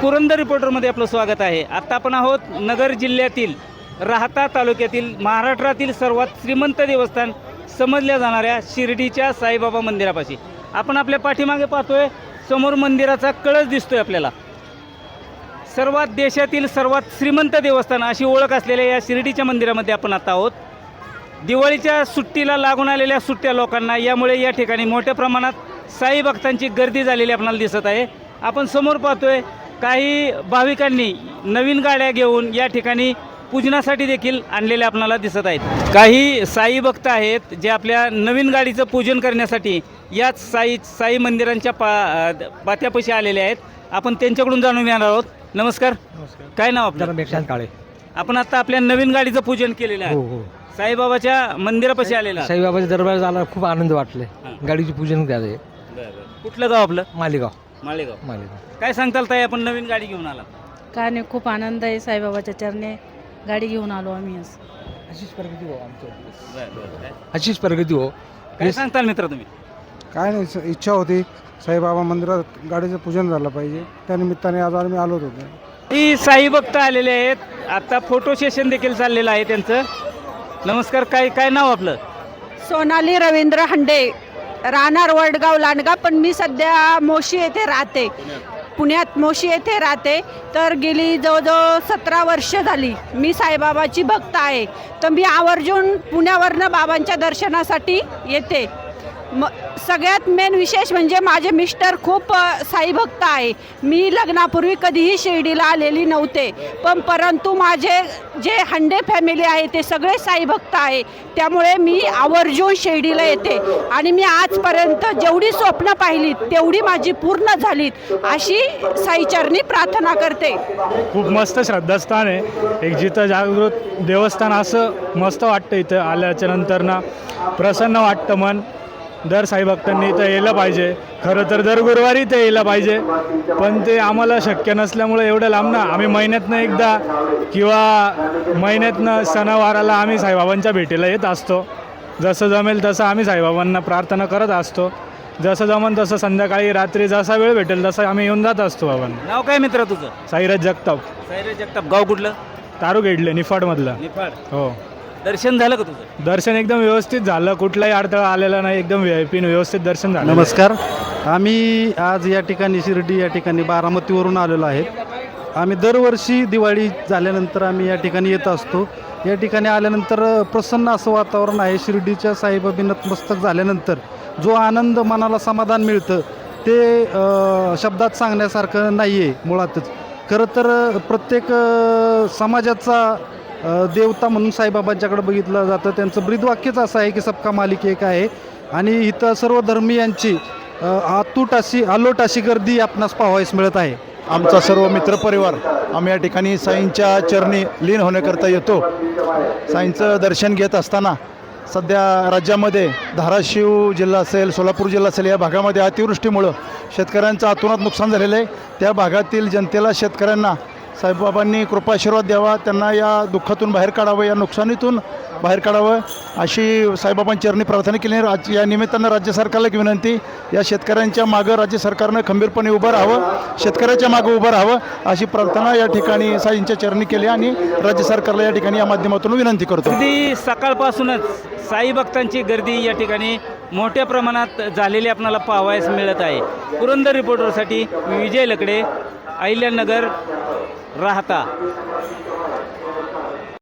पुरंदर रिपोर्टरमध्ये आपलं स्वागत आहे. आता आपण आहोत नगर जिल्ह्यातील राहता तालुक्यातील महाराष्ट्रातील सर्वात श्रीमंत देवस्थान समजल्या जाणाऱ्या शिर्डीच्या साईबाबा मंदिरापाशी. आपण आपल्या पाठीमागे पाहतोय समोर मंदिराचा कळस दिसतोय आपल्याला. सर्वात देशातील सर्वात श्रीमंत देवस्थान अशी ओळख असलेल्या या शिर्डीच्या मंदिरामध्ये आपण आता आहोत. दिवाळीच्या सुट्टीला लागून आलेल्या सुट्ट्या लोकांना यामुळे या ठिकाणी मोठ्या प्रमाणात साई भक्तांची गर्दी झालेली आपल्याला दिसत आहे. आपण समोर पाहतोय काही भाविकांनी नवीन गाड्या घेऊन या ठिकाणी पूजनासाठी देखील आणलेले आपल्याला दिसत आहेत. काही साई भक्त आहेत जे आपल्या नवीन गाडीचं पूजन करण्यासाठी याच साई साई मंदिरांच्या पा पात्यापाशी आलेले आहेत. आपण त्यांच्याकडून जाणून घेणार आहोत. नमस्कार. नमस्कार. काय नाव आपलं? काळे. आपण आता आपल्या नवीन गाडीचं पूजन केलेलं हो आहे. हो साईबाबाच्या मंदिरापाशी आलेला. साईबाबाच्या दरबार झाला खूप आनंद वाटले. हां. गाडीचे पूजन करायचे कुठलं गाव आपलं? मालेगाव. माळेगाव मालेगाव. काय सांगताल ताई आपण नवीन गाडी घेऊन आला काय नाही खूप आनंद आहे साईबाबाच्या चरणी. गाडी घेऊन आलो आम्ही आज. अशीच प्रगती हो आमच्या अशीच प्रगती हो. काय सांगताल मित्र तुम्ही? काय नाही स- इच्छा होती साईबाबा मंदिरात गाडीचं पूजन झालं पाहिजे. त्या निमित्ताने आज आम्ही आलोच होतो. ही साई भक्त आलेले आहेत. आता फोटो सेशन देखील चाललेलं आहे त्यांचं. नमस्कार काय काय नाव आपलं? सोनाली रवींद्र हंडे. राहणार वडगाव लांडगा पण मी सध्या मोशी येथे राहते. पुण्यात मोशी येथे राहते. तर गेली जवळजवळ सतरा वर्ष झाली मी साईबाबाची भक्त आहे. तर मी आवर्जून पुण्यावरनं बाबांच्या दर्शनासाठी येते. म सगळ्यात मेन विशेष म्हणजे माझे मिस्टर खूप साईभक्त आहे. मी लग्नापूर्वी कधीही शिर्डीला आलेली नव्हते. पण परंतु माझे जे हंडे फॅमिली आहे ते सगळे साईभक्त आहे. त्यामुळे मी आवर्जून शिर्डीला येते. आणि मी आजपर्यंत जेवढी स्वप्न पाहिली तेवढी माझी पूर्ण झालीत अशी साईचरणी प्रार्थना करते. खूप मस्त श्रद्धास्थान आहे. एक जिथं जागृत देवस्थान असं मस्त वाटतं इथं आल्याच्यानंतर ना प्रसन्न वाटतं मन. दर साईभक्तांनी इथं यायला पाहिजे. खरं तर दर गुरुवारी इथं यायला पाहिजे. पण ते आम्हाला शक्य नसल्यामुळे एवढं लांब ना आम्ही महिन्यातनं एकदा किंवा महिन्यातनं सणावाराला आम्ही साईबाबांच्या भेटीला येत असतो. जसं जमेल तसं आम्ही साईबाबांना प्रार्थना करत असतो. जसं जमेल तसं संध्याकाळी रात्री जसा वेळ भेटेल तसं आम्ही येऊन जात असतो बाबांना. नाव काय मित्र तुझं? साईराज जगताप. साईराज जगताप. गाव कुठलं? तारू गेडले निफाडमधलं. निफाड. हो. दर्शन झालं का तुझं? दर्शन एकदम व्यवस्थित झालं. कुठलाही अडथळा आलेला नाही. एकदम व्ही आय पी व्यवस्थित दर्शन झालं. नमस्कार. आम्ही आज या ठिकाणी शिर्डी या ठिकाणी बारामतीवरून आलेलो आहे आम्ही दरवर्षी दिवाळी झाल्यानंतर आम्ही या ठिकाणी येत असतो. या ठिकाणी आल्यानंतर प्रसन्न असं वातावरण आहे. शिर्डीच्या साईबाबी नतमस्तक झाल्यानंतर जो आनंद मनाला समाधान मिळतं ते अ, शब्दात सांगण्यासारखं नाही आहे मुळातच. खरं तर प्रत्येक अ, समाजाचा देवता म्हणून साईबाबांच्याकडे बघितलं जातं. त्यांचं ब्रीदवाक्यच असं आहे की सबका मालिक एक आहे. आणि इथं सर्व धर्मीयांची आतूट अशी आलोट अशी गर्दी आपणास पाहावयास मिळत आहे. आमचा सर्व मित्रपरिवार आम्ही या ठिकाणी साईंच्या चरणी लीन होण्याकरता येतो. साईंचं दर्शन घेत असताना सध्या राज्यामध्ये धाराशिव जिल्हा असेल सोलापूर जिल्हा असेल या भागामध्ये अतिवृष्टीमुळं शेतकऱ्यांचं आतुनात नुकसान झालेलं आहे. त्या भागातील जनतेला शेतकऱ्यांना साईबाबांनी कृपाशीर्वाद द्यावा त्यांना या दुःखातून बाहेर काढावं या नुकसानीतून बाहेर काढावं अशी साईबाबांची चरणी प्रार्थना केली आहे. राज या निमित्तानं राज्य सरकारला एक विनंती या शेतकऱ्यांच्या मागं राज्य सरकारनं खंबीरपणे उभं राहावं शेतकऱ्याच्या मागं उभं राहावं अशी प्रार्थना या ठिकाणी साईंच्या चरणी केली आणि राज्य सरकारला या ठिकाणी या माध्यमातून विनंती करतो अगदी सकाळपासूनच साई भक्तांची गर्दी या ठिकाणी मोठ्या प्रमाणात झालेली आपल्याला पाहावयास मिळत आहे पुरंदर रिपोर्टरसाठी विजय लकडे अहिल्यानगर राहता